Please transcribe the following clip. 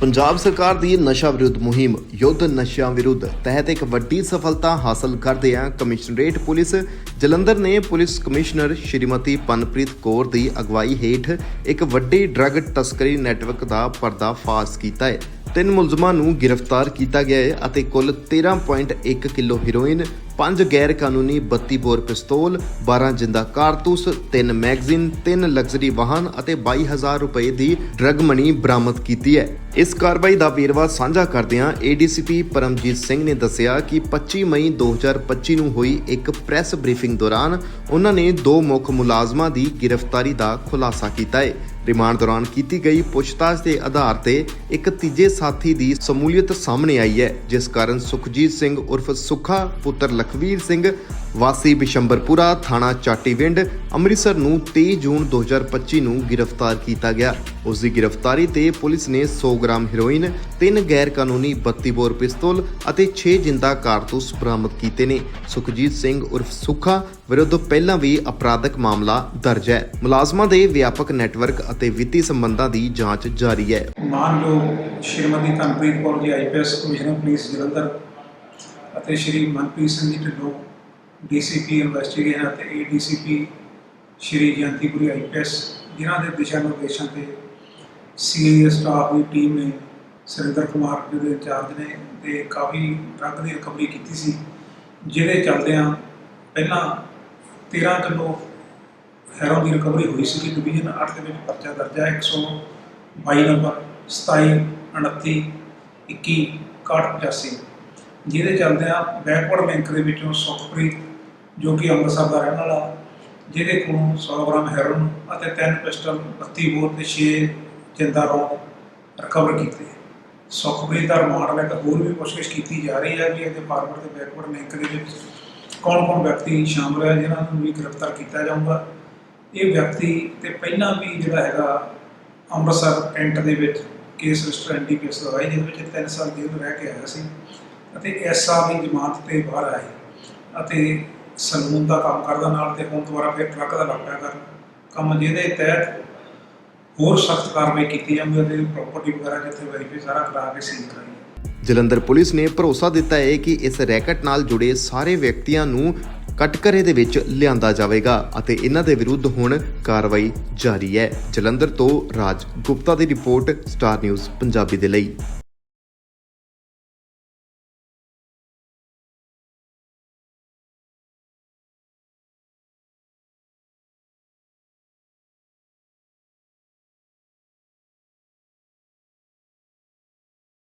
ਪੰਜਾਬ ਸਰਕਾਰ ਦੀ ਨਸ਼ਾ ਵਿਰੁੱਧ ਮੁਹਿੰਮ, ਯੁੱਧ ਨਸ਼ਿਆਂ ਵਿਰੁੱਧ ਤਹਿਤ ਇੱਕ ਵੱਡੀ ਸਫਲਤਾ ਹਾਸਲ ਕਰਦਿਆਂ ਕਮਿਸ਼ਨਰੇਟ ਪੁਲਿਸ। ਜਲੰਧਰ ਨੇ ਪੁਲਿਸ ਕਮਿਸ਼ਨਰ ਸ਼੍ਰੀਮਤੀ ਪਨਪ੍ਰੀਤ ਕੌਰ ਦੀ ਅਗਵਾਈ ਹੇਠ ਇੱਕ ਵੱਡੇ ਡਰੱਗ ਤਸਕਰੀ ਨੈਟਵਰਕ ਦਾ ਪਰਦਾਫਾਸ਼ ਕੀਤਾ ਹੈ। ਤਿੰਨ ਮੁਲਜ਼ਮਾਂ ਨੂੰ ਗ੍ਰਿਫਤਾਰ ਕੀਤਾ ਗਿਆ ਹੈ ਅਤੇ ਕੁੱਲ 13.1 ਕਿਲੋ ਹੈਰੋਇਨ, ਪੰਜ ਗੈਰ ਕਾਨੂੰਨੀ 32 ਬੋਰ ਪਿਸਤੌਲ 12 ਜਿੰਦਾ ਕਾਰਤੂਸ, ਤਿੰਨ ਮੈਗਜ਼ੀਨ, ਤਿੰਨ ਲਗਜ਼ਰੀ ਵਾਹਨ ਅਤੇ 22000 ਰੁਪਏ ਦੀ ਡਰੱਗ ਮਨੀ ਬਰਾਮਦ ਕੀਤੀ ਹੈ। ਇਸ ਕਾਰਵਾਈ ਦਾ ਵੇਰਵਾ ਸਾਂਝਾ ਕਰਦਿਆਂ ਏਡੀਸੀਪੀ ਪਰਮਜੀਤ ਸਿੰਘ ਨੇ ਦੱਸਿਆ ਕਿ 25 ਮਈ 2025 ਨੂੰ ਹੋਈ ਇੱਕ ਪ੍ਰੈਸ ਬਰੀਫਿੰਗ ਦੌਰਾਨ ਉਹਨਾਂ ਨੇ ਦੋ ਮੁੱਖ ਮੁਲਾਜ਼ਮਾਂ ਦੀ ਗ੍ਰਿਫਤਾਰੀ ਦਾ ਖੁਲਾਸਾ ਕੀਤਾ ਹੈ। ਰਿਮਾਂਡ ਦੌਰਾਨ ਕੀਤੀ ਗਈ ਪੁੱਛਤਾਛ ਦੇ ਆਧਾਰ ਤੇ ਇੱਕ ਤੀਜੇ ਸਾਥੀ ਦੀ ਸਮੂਲੀਅਤ ਸਾਹਮਣੇ ਆਈ ਹੈ, ਜਿਸ ਕਾਰਨ ਸੁਖਜੀਤ ਸਿੰਘ ਉਰਫ ਸੁੱਖਾ, ਪੁੱਤਰ ਲਖਵੀਰ ਸਿੰਘ ਵਾਸੀ ਬਿਸ਼ੰਬਰਪੁਰਾ ਥਾਣਾ ਚਾਟੀਵਿੰਡ, ਅੰਮ੍ਰਿਤਸਰ ਨੂੰ 23 ਜੂਨ 2025 ਨੂੰ ਗ੍ਰਿਫਤਾਰ ਕੀਤਾ ਗਿਆ। ਉਸ ਦੀ ਗ੍ਰਿਫਤਾਰੀ ਤੇ ਪੁਲਿਸ ਨੇ 100 ਗ੍ਰਾਮ ਹੈਰੋਇਨ, ਤਿੰਨ ਗੈਰ ਕਾਨੂੰਨੀ 32 ਬੋਰ ਪਿਸਤੌਲ ਅਤੇ 6 ਜਿੰਦਾ ਕਾਰਤੂਸ ਬਰਾਮਦ ਕੀਤੇ ਨੇ। ਸੁਖਜੀਤ ਸਿੰਘ ਉਰਫ ਸੁੱਖਾ ਵਿਰੁੱਧ ਪਹਿਲਾਂ ਵੀ ਅਪਰਾਧਕ ਮਾਮਲਾ ਦਰਜ ਹੈ। ਮੁਲਾਜ਼ਮਾਂ ਦੇ ਵਿਆਪਕ ਨੈਟਵਰਕ ਅਤੇ ਵਿੱਤੀ ਸੰਬੰਧਾਂ ਦੀ ਜਾਂਚ ਜਾਰੀ ਹੈ। ਮਾਨਯੋਗ Shrimati Tanpreet Kaur ji IPS commissioner, police Jalandhar ਅਤੇ ਸ਼੍ਰੀ ਮਨਪ੍ਰੀਤ ਸਿੰਘ ਜੀ ਢਿੱਲੋਂ ਡੀਸੀਪੀ ਇਨਵੈਸਟੀਗੇਸ਼ਨ ਅਤੇ ਏਡੀਸੀਪੀ ਸ਼੍ਰੀ ਜਯੰਤੀਪੁਰੀ ਆਈਪੀਐਸ, ਜਿਨ੍ਹਾਂ ਦੇ ਦਿਸ਼ਾ ਨਿਰਦੇਸ਼ਾਂ ਤੇ ਸੀਨੀਅਰ ਸਟਾਫ ਦੀ ਟੀਮ ਨੇ ਸੁਰਿੰਦਰ ਕੁਮਾਰ ਜੀ ਦੇ ਇੰਚਾਰਜ ਨੇ ਤੇ ਕਾਫੀ ਡਰੱਗ ਦੀ ਰਿਕਵਰੀ ਕੀਤੀ ਸੀ, ਜਿਹਦੇ ਚੱਲਦਿਆਂ ਪਹਿਲਾਂ 13 ਕਿਲੋ ਹੈਰੋਨ ਦੀ ਰਿਕਵਰੀ ਹੋਈ ਸੀ ਕਿ ਡਿਵੀਜ਼ਨ 8 ਦੇ ਵਿੱਚ ਪਰਚਾ ਦਰਜ ਹੈ 122 ਨੰਬਰ 27 29 21 6185 ਜਿਹਦੇ ਚੱਲਦਿਆਂ ਬੈਕਵਰਡ ਬੈਂਕ ਦੇ ਵਿੱਚੋਂ ਸੁਖਪ੍ਰੀਤ ਜੋ ਕਿ ਅੰਮ੍ਰਿਤਸਰ ਦਾ ਰਹਿਣ ਵਾਲਾ, ਜਿਹਦੇ ਕੋਲੋਂ 100 ਗ੍ਰਾਮ ਹੈਰੋਨ ਅਤੇ ਤਿੰਨ ਪਿਸਟਲ 32 ਬੋਰ ਤੇ 6 ਜਿੰਦਾ ਰੌਂਦ ਰਿਕਵਰ ਕੀਤੇ। ਸੁਖਪ੍ਰੀਤ ਦਾ ਰਿਮਾਂਡ ਲੈ ਕੇ ਹੋਰ ਵੀ ਕੋਸ਼ਿਸ਼ ਕੀਤੀ ਜਾ ਰਹੀ ਹੈ ਕਿ ਇਹਦੇ ਫਾਰਵਰਡ ਤੇ ਬੈਕਵਰਡ ਬੈਂਕ ਦੇ ਵਿੱਚ ਕੌਣ-ਕੌਣ ਵਿਅਕਤੀ ਸ਼ਾਮਲ ਹੈ, ਜਿਨ੍ਹਾਂ ਨੂੰ ਵੀ ਗ੍ਰਿਫਤਾਰ ਕੀਤਾ ਜਾਊਗਾ। ਇਹ ਵਿਅਕਤੀ ਤੇ ਪਹਿਲਾਂ ਵੀ ਜਿਹੜਾ ਹੈਗਾ ਅੰਮ੍ਰਿਤਸਰ ਕੈਂਟ ਦੇ ਵਿੱਚ ਕੇਸ ਰਜਿਸਟਰ ਐਨਡੀਪੀਐਸ ਲਗਾਈ ਜਿਹਦੇ ਵਿੱਚ 3 ਸਾਲ ਜੇਲ੍ਹ ਰਹਿ ਕੇ ਆਇਆ ਸੀ। ਅਤੇ ਇਸ ਸਾਲ ਦੀ ਜ਼ਮਾਨਤ ਤੇ ਬਾਹਰ ਆਇਆ ਅਤੇ ਸਲੂਨ ਦਾ ਕੰਮ ਕਰਦਾ ਨਾਲ ਤੇ ਹੁਣ ਦੁਬਾਰਾ ਫਿਰ ਟਰੱਕ ਦਾ ਲੱਗ ਪਿਆ ਕਰਨ। ਕੰਮ ਜਿਹਦੇ ਤਹਿਤ ਹੋਰ ਸਖਤ ਕਾਰਵਾਈ ਕੀਤੀ ਜਾਊਗੀ ਅਤੇ ਪ੍ਰਾਪਰਟੀ ਵਗੈਰਾ ਜਿੱਥੇ ਵੈਰੀਫਾਈ ਸਾਰਾ ਕਰਾ ਕੇ ਸੀਲ ਕਰਾਈ ਜਲੰਧਰ ਪੁਲਿਸ ਨੇ ਭਰੋਸਾ ਦਿੱਤਾ ਹੈ ਕਿ ਇਸ ਰੈਕਟ ਨਾਲ ਜੁੜੇ ਸਾਰੇ ਵਿਅਕਤੀਆਂ ਨੂੰ ਕਟਕਰੇ ਦੇ ਵਿੱਚ ਲਿਆਂਦਾ ਜਾਵੇਗਾ ਅਤੇ ਇਹਨਾਂ ਦੇ ਵਿਰੁੱਧ ਹੁਣ ਕਾਰਵਾਈ ਜਾਰੀ ਹੈ। ਜਲੰਧਰ ਤੋਂ ਰਾਜ ਗੁਪਤਾ ਦੀ ਰਿਪੋਰਟ, ਸਟਾਰ ਨਿਊਜ਼, ਪੰਜਾਬੀ ਦੇ ਲਈ।